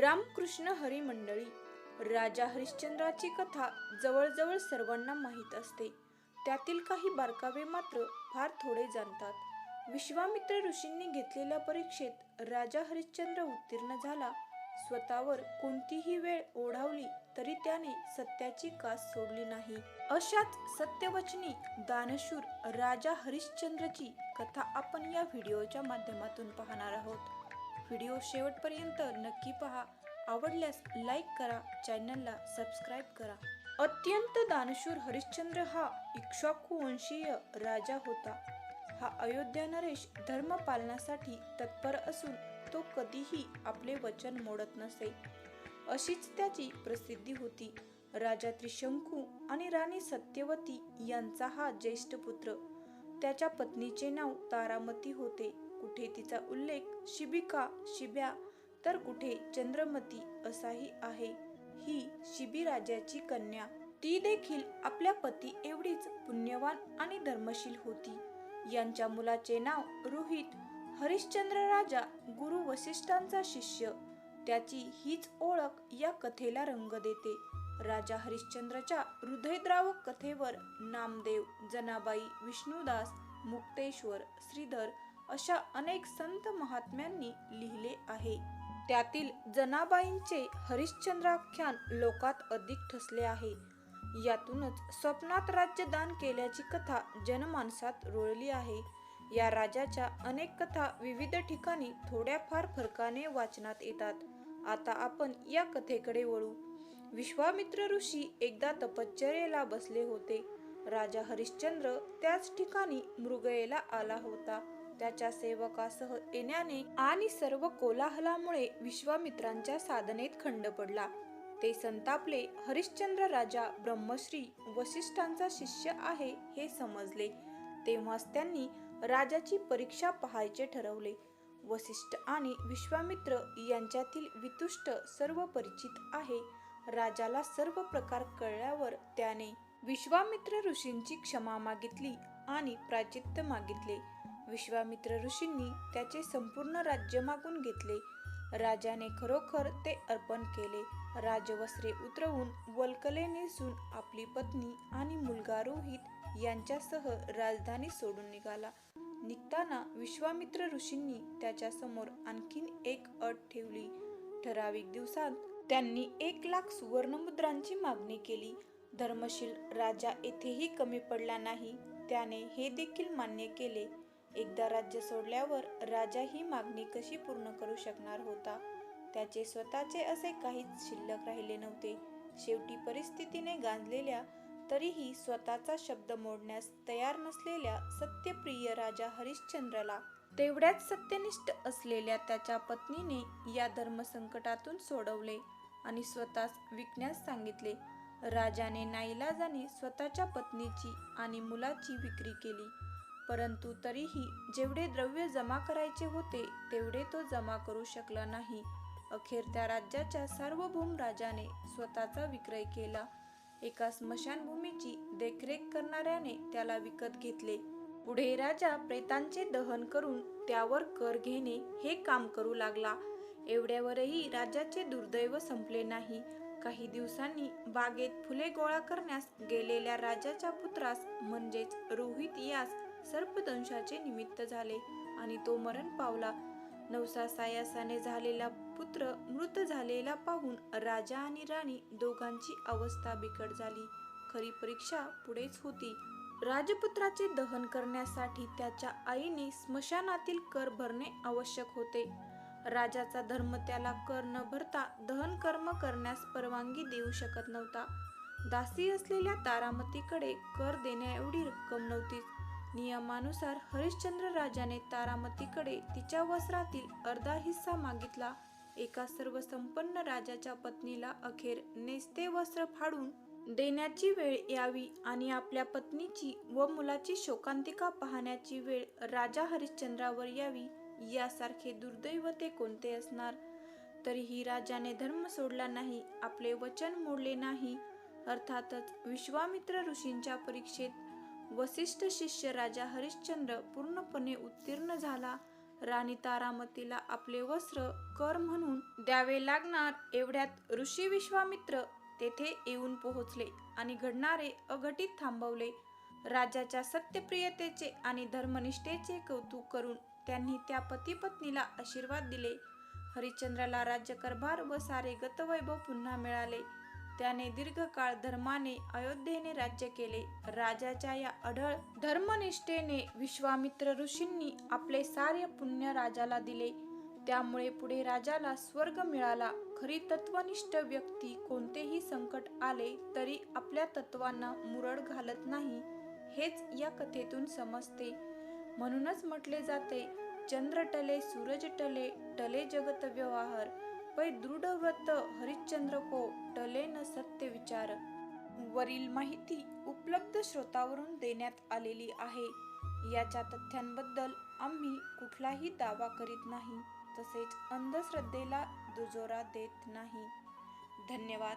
रामकृष्ण हरी मंडळी राजा हरिश्चंद्राची कथा जवळजवळ सर्वांना माहीत असते. त्यातील काही बारकावे मात्र फार थोडे जाणतात. विश्वामित्र ऋषींनी घेतलेल्या परीक्षेत राजा हरिश्चंद्र उत्तीर्ण झाला. स्वतःवर कोणतीही वेळ ओढावली तरी त्याने सत्याची कास सोडली नाही. अशाच सत्यवचनी दानशूर राजा हरिश्चंद्रची कथा आपण या व्हिडिओच्या माध्यमातून पाहणार आहोत. व्हिडिओ शेवटपर्यंत नक्की पहा. आवडल्यास लाईक करा चॅनलला सबस्क्राईब करा. अत्यंत दानशूर हरिश्चंद्र हा इक्ष्वाकू राजा होता. हा अयोध्या नरेश धर्म पालनासाठी तत्पर असून तो कधीही आपले वचन मोडत नसे. अशीच त्याची प्रसिद्धी होती. राजा त्रिशंकू आणि राणी सत्यवती यांचा हा ज्येष्ठ पुत्र. त्याच्या पत्नीचे नाव तारामती होते. कुठे तिचा उल्लेख शिबिका शिब्या तर कुठे चंद्रमती असाही आहे. ही शिबिराजाची कन्या. ती देखील आपल्या पती एवढीच पुण्यवान आणि धर्मशील होती. यांच्या मुलाचे नाव रोहित. हरिश्चंद्र राजा गुरु वसिष्ठांचा शिष्य. त्याची हीच ओळख या कथेला रंग देते. राजा हरिश्चंद्रच्या हृदयद्रावक कथेवर नामदेव जनाबाई विष्णुदास मुक्तेश्वर श्रीधर अशा अनेक संत महात्म्यांनी लिहिले आहे. त्यातील जनाबाईंचे हरिश्चंद्राख्यान लोकात अधिक ठसले आहे. यातूनच स्वप्नात राज्यदान केल्याची कथा जनमानसात रुळली आहे. या राजाच्या अनेक कथा विविध ठिकाणी थोड्याफार फरकाने वाचनात येतात. आता आपण या कथेकडे वळू. विश्वामित्र ऋषी एकदा तपश्चर्येला बसले होते. राजा हरिश्चंद्र त्याच ठिकाणी मृगयेला आला होता. त्याच्या सेवकासह येण्याने आणि सर्व कोलाहलामुळे विश्वामित्रांच्या साधनेत खंड पडला. ते संतापले हरिश्चंद्र राजा ब्रह्मश्री वसिष्ठांचा शिष्य आहे हे समजले. तेव्हाच त्यांनी राजाची परीक्षा पाहायचे ठरवले. वसिष्ठ आणि विश्वामित्र यांच्यातील वितुष्ट सर्व परिचित आहे. राजाला सर्व प्रकार कळल्यावर त्याने विश्वामित्र ऋषींची क्षमा मागितली आणि प्राचित्य मागितले. विश्वामित्र ऋषींनी त्याचे संपूर्ण राज्य मागून घेतले. राजाने खरोखर ते अर्पण केले. राजवस्त्रे उतरवून वल्कले नेसून आपली पत्नी आणि मुलगा रोहित यांच्यासह राजधानी सोडून निघाला. निघताना विश्वामित्र ऋषींनी त्याच्यासमोर आणखीन एक अट ठेवली. ठराविक दिवसात त्यांनी एक लाख सुवर्णमुद्रांची मागणी केली. धर्मशील राजा येथेही कमी पडला नाही त्याने हे देखील मान्य केले. एकदा राज्य सोडल्यावर राजा ही मागणी कशी पूर्ण करू शकणार होता? त्याचे स्वतःचे असे काहीच शिल्लक राहिले नव्हते. शेवटी परिस्थितीने गांजलेल्या तरीही स्वतःचा शब्द मोडण्यास तयार नसलेल्या सत्यप्रिय राजा हरिश्चंद्रला तेवढ्याच सत्यनिष्ठ असलेल्या त्याच्या पत्नीने या धर्मसंकटातून सोडवले आणि स्वतःच विकण्यास सांगितले. राजाने नाईलाजाने स्वतःच्या पत्नीची आणि मुलाची विक्री केली. परंतु तरीही जेवढे द्रव्य जमा करायचे होते तेवढे तो जमा करू शकला नाही. अखेर त्या राज्याच्या सार्वभौम राजाने स्वतःचा विक्रय केला. एका स्मशानभूमीची देखरेख करणाऱ्याने त्याला विकत घेतले. पुढे राजा प्रेतांचे दहन करून त्यावर कर घेणे हे काम करू लागला. एवढ्यावरही राजाचे दुर्दैव संपले नाही. काही दिवसांनी बागेत फुले गोळा करण्यास गेलेल्या राजाच्या पुत्रास म्हणजेच रोहित यास सर्पदंशाचे निमित्त झाले आणि तो मरण पावला. नवसा सायासाने झालेला पुत्र मृत झालेला पाहून राजा आणि राणी दोघांची अवस्था बिकट झाली. खरी परीक्षा पुढेच होती. राजपुत्राचे दहन करण्यासाठी त्याच्या आईने स्मशानातील कर भरणे आवश्यक होते. राजाचा धर्म त्याला कर न भरता दहन कर्म करण्यास परवानगी देऊ शकत नव्हता. दासी असलेल्या तारामतीकडे कर देण्याएवढी रक्कम नव्हतीच नियमानुसार हरिश्चंद्र राजाने तारामतीकडे तिच्या वस्त्रातील अर्धा हिस्सा मागितला. एका सर्वसंपन्न राजाच्या पत्नीला अखेर नेस्ते वस्त्र फाडून देण्याची वेळ यावी आणि आपल्या पत्नीची व मुलाची शोकांतिका पाहण्याची वेळ राजा हरिश्चंद्रावर यावी यासारखे दुर्दैव ते कोणते असणार? तरीही राजाने धर्म सोडला नाही आपले वचन मोडले नाही. अर्थातच विश्वामित्र ऋषींच्या परीक्षेत वसिष्ठ शिष्य राजा हरिश्चंद्र पूर्णपणे उत्तीर्ण झाला. राणी तारामतीला आपले वस्त्र कर म्हणून द्यावे लागणार एवढ्यात ऋषी विश्वामित्र तेथे येऊन पोहोचले आणि घडणारे अघटित थांबवले. राजाच्या सत्यप्रियतेचे आणि धर्मनिष्ठेचे कौतुक करून त्यांनी त्या पतीपत्नीला आशीर्वाद दिले. हरिश्चंद्राला राज्यकारभार व सारे गतवैभव पुन्हा मिळाले. त्याने दीर्घकाळ धर्माने अयोध्येने राज्य केले. राजाच्या या अढळ धर्मनिष्ठेने विश्वामित्र ऋषींनी आपले सारे पुण्य राजाला दिले. त्यामुळे पुढे राजाला स्वर्ग मिळाला. खरी तत्वनिष्ठ व्यक्ती कोणतेही संकट आले तरी आपल्या तत्वांना मुरड घालत नाही हेच या कथेतून समजते. म्हणूनच म्हटले जाते चंद्र टले सूरज टले टले जगत व्यवहार. पै दृढ व्रत हरिश्चंद्र को टले न सत्य विचार. वरील माहिती उपलब्ध स्रोतावरून देण्यात आलेली आहे. याच्या तथ्यांबद्दल आम्ही कुठलाही दावा करीत नाही तसेच अंधश्रद्धेला दुजोरा देत नाही. धन्यवाद.